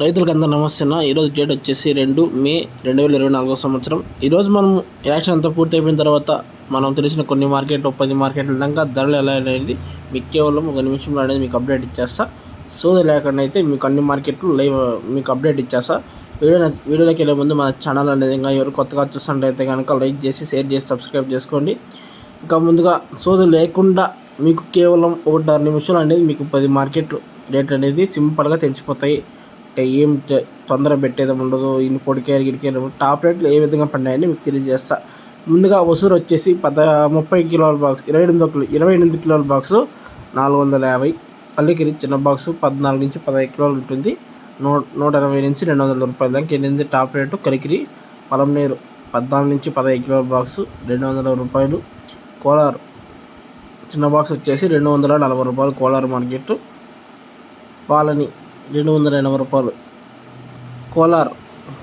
రైతులకు అందరూ నమస్తే ఈరోజు డేట్ వచ్చేసి రెండు మే రెండు వేల ఇరవై నాలుగో సంవత్సరం. ఈరోజు మనం యాక్షన్ అంతా పూర్తి అయిపోయిన తర్వాత మనం తెలిసిన కొన్ని మార్కెట్లు పది మార్కెట్ల దాకా ధరలు ఎలా అనేది మీకు కేవలం ఒక నిమిషంలో అనేది మీకు అప్డేట్ ఇచ్చేస్తా. సోది లేకుండా అయితే మీకు అన్ని మార్కెట్లు లైవ్ మీకు అప్డేట్ ఇచ్చేస్తా. వీడియో వీడియోలోకి వెళ్ళే ముందు మన ఛానల్ అనేది ఇంకా ఎవరు కొత్తగా చూస్తుంటే అయితే కనుక లైక్ చేసి షేర్ చేసి సబ్స్క్రైబ్ చేసుకోండి. ఇంకా ముందుగా సోది లేకుండా మీకు కేవలం ఒకటిన్నర నిమిషాలు అనేది మీకు పది మార్కెట్లు రేట్లు అనేది సింపుల్గా తెలిసిపోతాయి. ఏం తొందర పెట్టేది ఉండదు ఇన్ని పొడికాయలు గిడికాయలు టాప్ రేట్లు ఏ విధంగా పడినాయని మీకు తెలియజేస్తా. ముందుగా వసూరు వచ్చేసి పద ముప్పై కిలోల బాక్స్ ఇరవై ఎనిమిది కిలో ఇరవై ఎనిమిది కిలోల బాక్సు నాలుగు వందల యాభై. పల్లికిరి చిన్న బాక్సు పద్నాలుగు నుంచి పదహైదు కిలోలు ఉంటుంది. నూ నూట ఇరవై నుంచి రెండు వందల రూపాయల దాకా ఎనిమిది టాప్ రేటు కలికిరి పలంనేరు పద్నాలుగు నుంచి పదహైదు కిలోల బాక్సు రెండు వందల రూపాయలు కోలార్. చిన్న బాక్స్ వచ్చేసి రెండు వందల నలభై రూపాయలు కోలార్ మార్కెట్. పాలని రెండు వందల ఎనభై రూపాయలు. కోలార్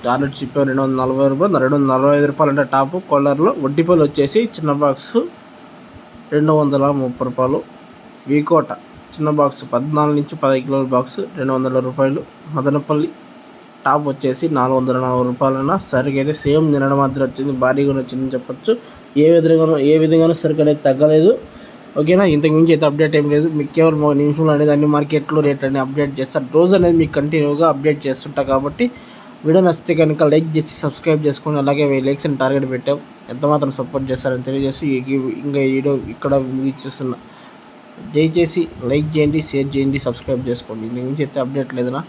టార్లెట్ చిప్ రెండు వందల నలభై రూపాయలు రెండు వందల నలభై ఐదు రూపాయలు అంటే టాపు. కోలార్లో వడ్డీపల్లి వచ్చేసి చిన్న బాక్స్ రెండు వందల ముప్పై రూపాయలు. వీకోట చిన్న బాక్స్ పద్నాలుగు నుంచి పదహైదు కిలోల బాక్స్ రెండు వందల రూపాయలు. మదనపల్లి టాప్ వచ్చేసి నాలుగు వందల నలభై రూపాయలైనా సరుకు అయితే సేమ్ నిన్న మాత్రం వచ్చింది భారీగా వచ్చిందని చెప్పొచ్చు. ఏ విధంగానూ ఏ విధంగానూ సరుకు అనేది తగ్గలేదు. ఓకేనా? ఇంతకు మించి అయితే అప్డేట్ ఏం లేదు. మీకు కేవలం ఒక నిమిషంలో అనేది అన్ని మార్కెట్లో రేట్ అనేది అప్డేట్ చేస్తారు. రోజు అనేది మీకు కంటిన్యూగా అప్డేట్ చేస్తుంటా కాబట్టి వీడియో నచ్చితే కనుక లైక్ చేసి సబ్స్క్రైబ్ చేసుకోండి అలాగే లైక్స్ అని టార్గెట్ పెట్టాం ఎంత మాత్రం సపోర్ట్ చేస్తారని తెలియజేసి ఇంకా వీడియో ఇక్కడ ముగిస్తున్నా దయచేసి లైక్ చేయండి షేర్ చేయండి సబ్స్క్రైబ్ చేసుకోండి. ఇంతకు మించి అయితే అప్డేట్ లేదనా?